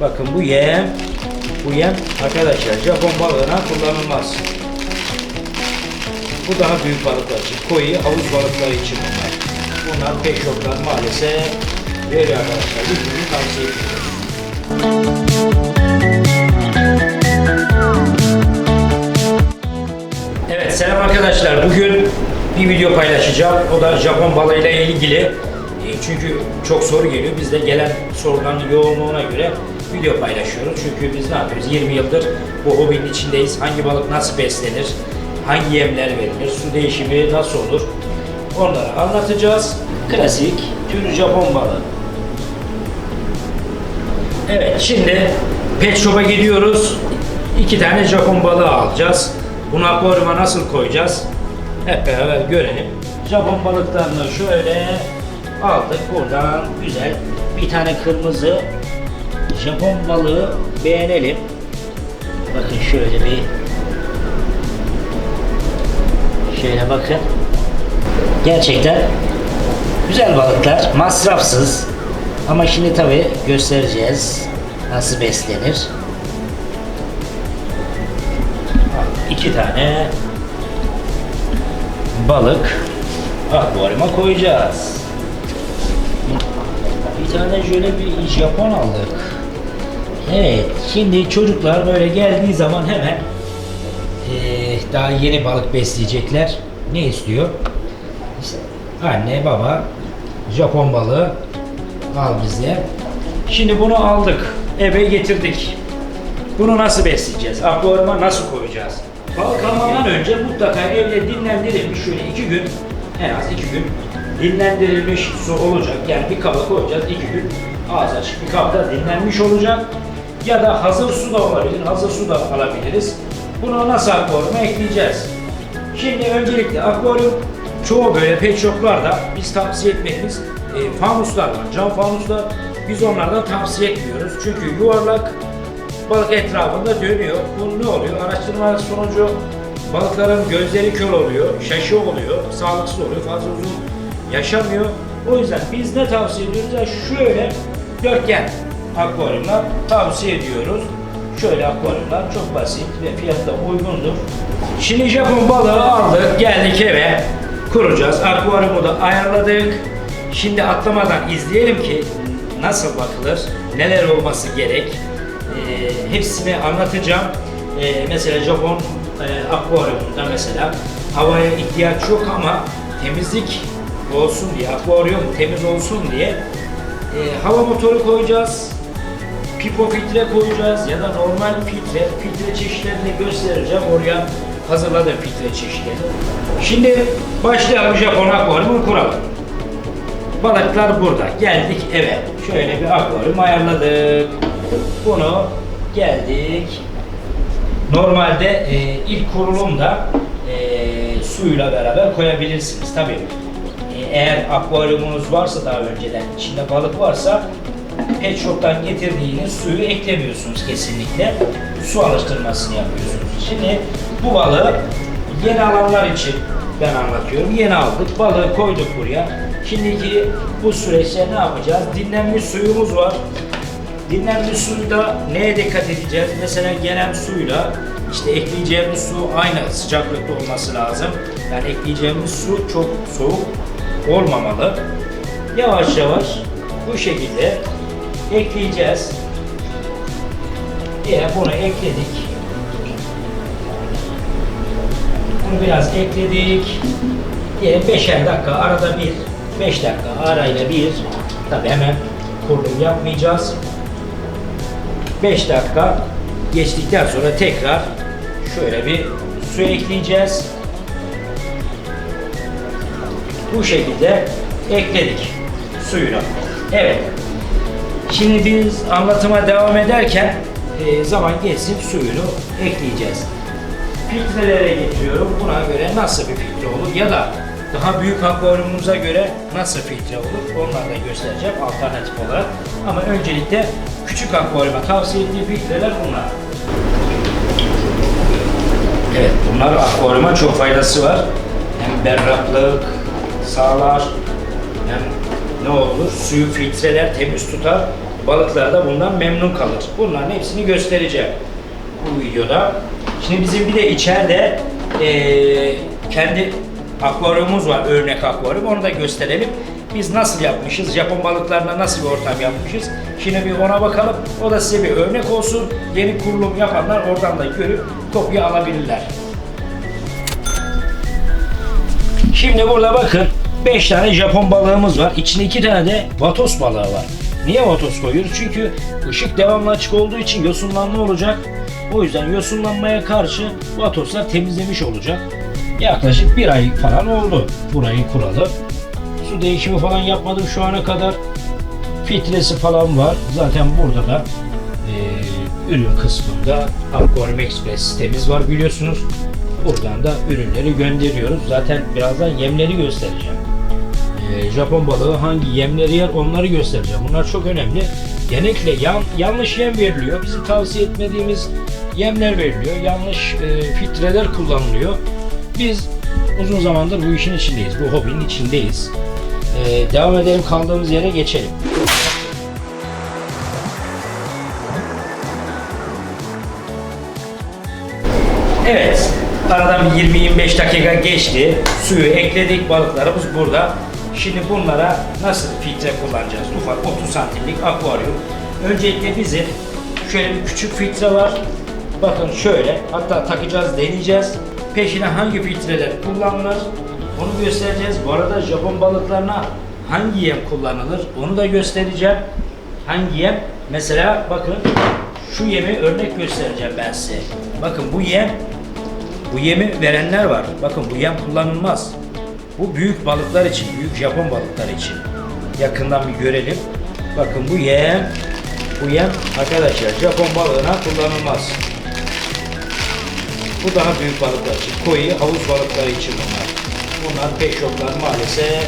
Bakın bu yem, bu yem arkadaşlar Japon balığına kullanılmaz. Bu daha büyük balıklar için, koyu havuz balıkları için bunlar. Bunlar pek maalesef veriyor arkadaşlar. Lütfen tavsiye ediyorum. Evet selam arkadaşlar. Bugün bir video paylaşacağım. O da Japon balığıyla ilgili. E, Çünkü çok soru geliyor. Biz de gelen soruların yoğunluğuna göre video paylaşıyoruz. Çünkü biz ne yapıyoruz? 20 yıldır bu hobinin içindeyiz. Hangi balık nasıl beslenir? Hangi yemler verilir? Su değişimi nasıl olur? Onları anlatacağız. Klasik tür Japon balığı. Evet şimdi pet shop'a gidiyoruz. İki tane Japon balığı alacağız. Bunu akvaryuma nasıl koyacağız? Hep beraber görelim. Japon balıklarını şöyle aldık buradan güzel bir tane kırmızı Japon balığı beğenelim. Bakın şöyle bir şöyle bakın. Gerçekten güzel balıklar, masrafsız. Ama şimdi tabi göstereceğiz nasıl beslenir. İki tane balık akvaryuma koyacağız. Bir tane şöyle bir Japon aldık. Evet, şimdi çocuklar böyle geldiği zaman hemen eee, daha yeni balık besleyecekler. Ne istiyor? İşte anne, baba, Japon balığı al bize. Şimdi bunu aldık, eve getirdik. Bunu nasıl besleyeceğiz? Akvaryuma nasıl koyacağız? Balık almadan önce mutlaka evde dinlendirilmiş şöyle iki gün, en az iki gün dinlendirilmiş su olacak. Yani bir kaba koyacağız iki gün ağız açık bir kapta dinlenmiş olacak. Ya da hazır su da olabilir, hazır su da alabiliriz. Bunu nasıl akvaryuma ekleyeceğiz? Şimdi öncelikle akvaryum çoğu böyle pet shoplarda biz tavsiye etmediğimiz e, fanuslar var. Cam fanuslar biz onlardan tavsiye etmiyoruz. Çünkü yuvarlak balık etrafında dönüyor. Bu ne oluyor? Araştırma sonucu balıkların gözleri kör oluyor, şaşı oluyor, sağlıksız oluyor, fazla uzun yaşamıyor. O yüzden biz ne tavsiye ediyoruz? Ya şöyle dörtgen akvaryumlar tavsiye ediyoruz. Şöyle akvaryumlar çok basit ve fiyatı da uygundur. Şimdi Japon balığı aldık, geldik eve. Kuracağız. Akvaryumu da ayarladık. Şimdi atlamadan izleyelim ki nasıl bakılır, neler olması gerek. Ee, hepsini anlatacağım. Ee, mesela Japon e, akvaryumunda mesela havaya ihtiyaç yok ama temizlik olsun diye, akvaryum temiz olsun diye e, hava motoru koyacağız. Pipo filtre koyacağız ya da normal filtre, filtre çeşitlerini göstereceğim. Oraya hazırladım filtre çeşitlerini. Şimdi başlayalım Japon akvaryumu kuralım. Balıklar burada. Geldik eve. Şöyle bir akvaryum ayarladık. Bunu geldik. Normalde e, ilk kurulumda e, suyla beraber koyabilirsiniz. Tabii e, eğer akvaryumunuz varsa daha önceden içinde balık varsa pet shop'tan getirdiğiniz suyu eklemiyorsunuz kesinlikle. Su alıştırmasını yapıyorsunuz. Şimdi bu balığı yeni alanlar için ben anlatıyorum. Yeni aldık. Balığı koyduk buraya. Şimdiki bu süreçte ne yapacağız? Dinlenmiş suyumuz var. Dinlenmiş suyda neye dikkat edeceğiz? Mesela gelen suyla işte ekleyeceğimiz su aynı sıcaklıkta olması lazım. Yani ekleyeceğimiz su çok soğuk olmamalı. Yavaş yavaş bu şekilde ekleyeceğiz. Yine bunu ekledik. Bunu biraz ekledik. Diyelim 5'er dakika arada bir, 5 dakika arayla bir, tabi hemen kurulum yapmayacağız. 5 dakika geçtikten sonra tekrar şöyle bir su ekleyeceğiz. Bu şekilde ekledik suyunu. Evet. Şimdi biz anlatıma devam ederken e, zaman geçsin suyunu ekleyeceğiz. Filtrelere getiriyorum. Buna göre nasıl bir filtre olur ya da daha büyük akvaryumumuza göre nasıl filtre olur onları da göstereceğim alternatif olarak. Ama öncelikle küçük akvaryuma tavsiye ettiğim filtreler bunlar. Evet bunlar akvaryuma çok faydası var. Hem berraklık sağlar hem ne olur suyu filtreler temiz tutar balıklar da bundan memnun kalır. Bunların hepsini göstereceğim bu videoda. Şimdi bizim bir de içeride eee, kendi akvaryumumuz var, örnek akvaryum. Onu da gösterelim. Biz nasıl yapmışız, Japon balıklarına nasıl bir ortam yapmışız. Şimdi bir ona bakalım. O da size bir örnek olsun. Yeni kurulum yapanlar oradan da görüp kopya alabilirler. Şimdi burada bakın 5 tane Japon balığımız var. İçinde 2 tane de vatos balığı var. Niye vatos koyuyoruz? Çünkü ışık devamlı açık olduğu için yosunlanma olacak. O yüzden yosunlanmaya karşı vatoslar temizlemiş olacak. Yaklaşık bir ay falan oldu burayı kuralı. Su değişimi falan yapmadım şu ana kadar. Filtresi falan var. Zaten burada da eee, ürün kısmında Aquarium Express sitemiz var biliyorsunuz. Buradan da ürünleri gönderiyoruz. Zaten birazdan yemleri göstereceğim. Eee, Japon balığı hangi yemleri yer onları göstereceğim. Bunlar çok önemli. Genellikle yan- yanlış yem veriliyor. Bizim tavsiye etmediğimiz yemler veriliyor. Yanlış eee, filtreler kullanılıyor. Biz uzun zamandır bu işin içindeyiz. Bu hobinin içindeyiz. Eee, devam edelim kaldığımız yere geçelim. Evet. Aradan bir 20-25 dakika geçti. Suyu ekledik. Balıklarımız burada. Şimdi bunlara nasıl filtre kullanacağız? Ufak 30 santimlik akvaryum. Öncelikle bizim şöyle bir küçük filtre var. Bakın şöyle. Hatta takacağız, deneyeceğiz. Peşine hangi filtreler kullanılır? Onu göstereceğiz. Bu arada Japon balıklarına hangi yem kullanılır? Onu da göstereceğim. Hangi yem? Mesela bakın şu yemi örnek göstereceğim ben size. Bakın bu yem bu yemi verenler var. Bakın bu yem kullanılmaz. Bu büyük balıklar için, büyük Japon balıklar için. Yakından bir görelim. Bakın bu yem, bu yem arkadaşlar Japon balığına kullanılmaz. Bu daha büyük balıklar için. Koyu, havuz balıkları için bunlar. Bunlar pek şoklar maalesef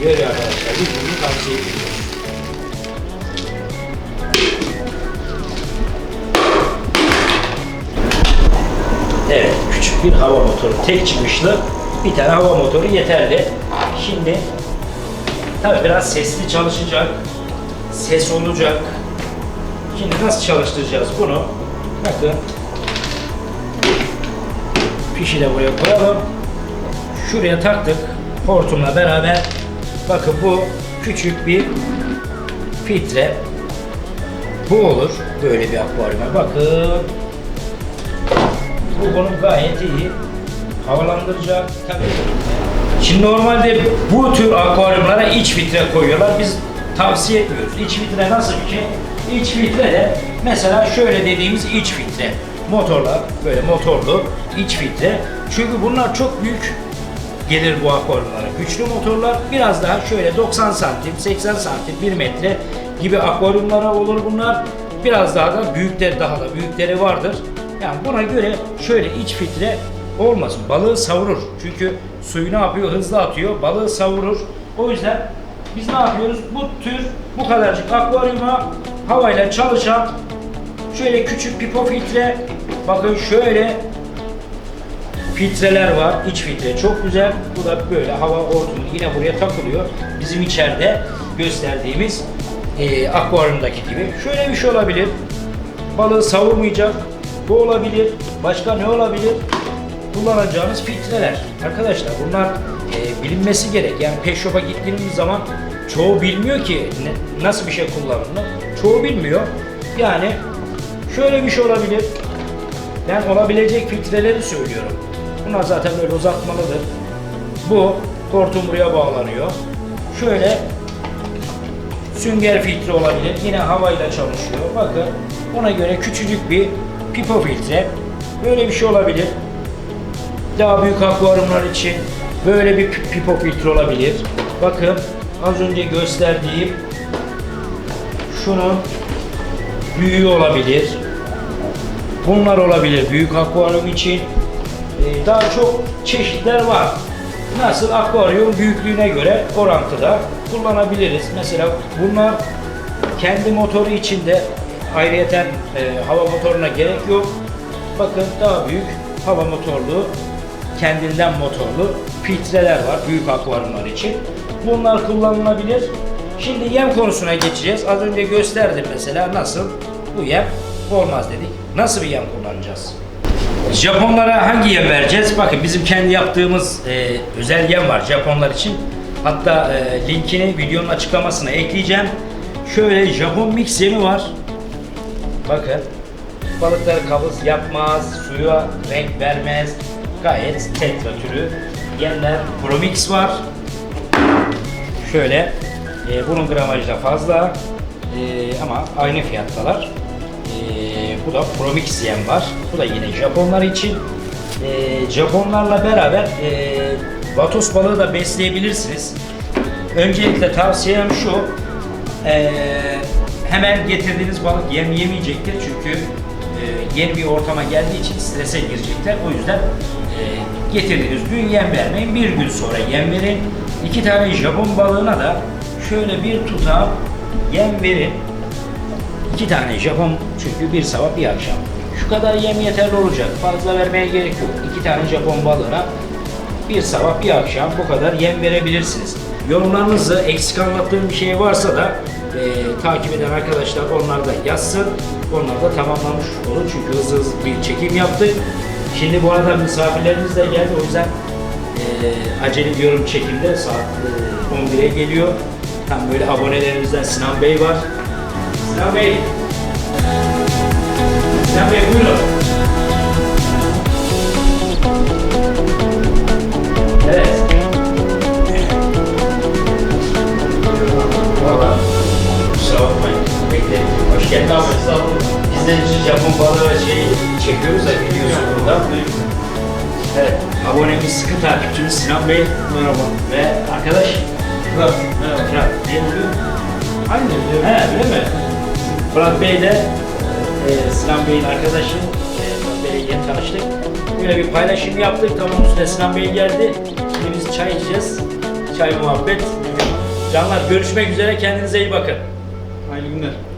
veriyor arkadaşlar. Biz bunu tavsiye ediyoruz. Evet, küçük bir hava motoru. Tek çıkışlı bir tane hava motoru yeterli. Şimdi tabi biraz sesli çalışacak. Ses olacak. Şimdi nasıl çalıştıracağız bunu? Bakın. Fişi de buraya koyalım. Şuraya taktık. Hortumla beraber. Bakın bu küçük bir filtre. Bu olur. Böyle bir akvaryuma. Bakın. Bu bunu gayet iyi havalandıracak. Tabii. Şimdi normalde bu tür akvaryumlara iç filtre koyuyorlar. Biz tavsiye etmiyoruz. İç filtre nasıl bir şey? İç filtre de mesela şöyle dediğimiz iç filtre. Motorlar böyle motorlu iç filtre. Çünkü bunlar çok büyük gelir bu akvaryumlara. Güçlü motorlar biraz daha şöyle 90 santim, 80 santim, 1 metre gibi akvaryumlara olur bunlar. Biraz daha da büyükleri daha da büyükleri vardır. Yani buna göre şöyle iç filtre olmasın. Balığı savurur. Çünkü suyu ne yapıyor? Hızlı atıyor. Balığı savurur. O yüzden biz ne yapıyoruz? Bu tür bu kadarcık akvaryuma havayla çalışan şöyle küçük pipo filtre bakın şöyle filtreler var. İç filtre çok güzel. Bu da böyle hava hortumu yine buraya takılıyor. Bizim içeride gösterdiğimiz e, akvaryumdaki gibi. Şöyle bir şey olabilir. Balığı savurmayacak. Bu olabilir. Başka ne olabilir? Kullanacağınız filtreler. Arkadaşlar bunlar e, bilinmesi gerek. Yani pet shop'a gittiğimiz zaman çoğu bilmiyor ki ne- nasıl bir şey kullanılır. Çoğu bilmiyor. Yani şöyle bir şey olabilir. Ben olabilecek filtreleri söylüyorum. Bunlar zaten böyle uzatmalıdır. Bu hortum buraya bağlanıyor. Şöyle sünger filtre olabilir. Yine havayla çalışıyor. Bakın ona göre küçücük bir pipo filtre. Böyle bir şey olabilir. Daha büyük akvaryumlar için böyle bir pi- pipo filtre olabilir. Bakın az önce gösterdiğim şunun büyüğü olabilir. Bunlar olabilir büyük akvaryum için. Ee, daha çok çeşitler var. Nasıl akvaryum büyüklüğüne göre orantıda kullanabiliriz. Mesela bunlar kendi motoru içinde ayrıyeten e, hava motoruna gerek yok. Bakın daha büyük hava motorlu, kendinden motorlu filtreler var büyük akvaryumlar için. Bunlar kullanılabilir. Şimdi yem konusuna geçeceğiz. Az önce gösterdim mesela nasıl bu yem olmaz dedik. Nasıl bir yem kullanacağız? Japonlara hangi yem vereceğiz? Bakın bizim kendi yaptığımız e, özel yem var Japonlar için. Hatta e, linkini videonun açıklamasına ekleyeceğim. Şöyle Japon mix yemi var. Bakın balıkları kabız yapmaz, suya renk vermez. Gayet tetra türü yemler. Promix var. Şöyle e, bunun gramajı da fazla e, ama aynı fiyattalar. E, bu da Promix yem var. Bu da yine Japonlar için. E, Japonlarla beraber e, vatos balığı da besleyebilirsiniz. Öncelikle tavsiyem şu. e, hemen getirdiğiniz balık yem yemeyecektir çünkü e, yeni bir ortama geldiği için strese girecekler. O yüzden getirdiğiniz gün yem vermeyin. Bir gün sonra yem verin. İki tane Japon balığına da şöyle bir tutam yem verin. İki tane Japon çünkü bir sabah bir akşam. Şu kadar yem yeterli olacak. Fazla vermeye gerek yok. İki tane Japon balığına bir sabah bir akşam bu kadar yem verebilirsiniz. Yorumlarınızı eksik anlattığım bir şey varsa da e, takip eden arkadaşlar onlar da yazsın. Onlar da tamamlamış olur çünkü hızlı hızlı bir çekim yaptık. Şimdi bu arada misafirlerimiz de geldi o yüzden e, acele ediyorum çekimde saat e, 11'e geliyor. Tam böyle abonelerimizden Sinan Bey var. Sinan Bey. Sinan Bey buyurun. Evet. Valla kusura bakmayın. Bekleyin. Hoş geldin abi. Sağ olun. Biz de Japon balığı ve şeyi çekiyoruz da biliyorsun burada. Evet. Abonemiz sıkı takipçimiz Sinan Bey. Merhaba. Ve arkadaş. Fırat. Merhaba. Fırat. Ne oluyor? Aynı diyor. He öyle mi? Fırat Bey de e, Sinan Bey'in arkadaşı. E, Fırat Bey'le yeni tanıştık. Böyle bir paylaşım yaptık. Tamam üstüne Sinan Bey geldi. Şimdi biz çay içeceğiz. Çay muhabbet. Canlar görüşmek üzere. Kendinize iyi bakın. Hayırlı günler.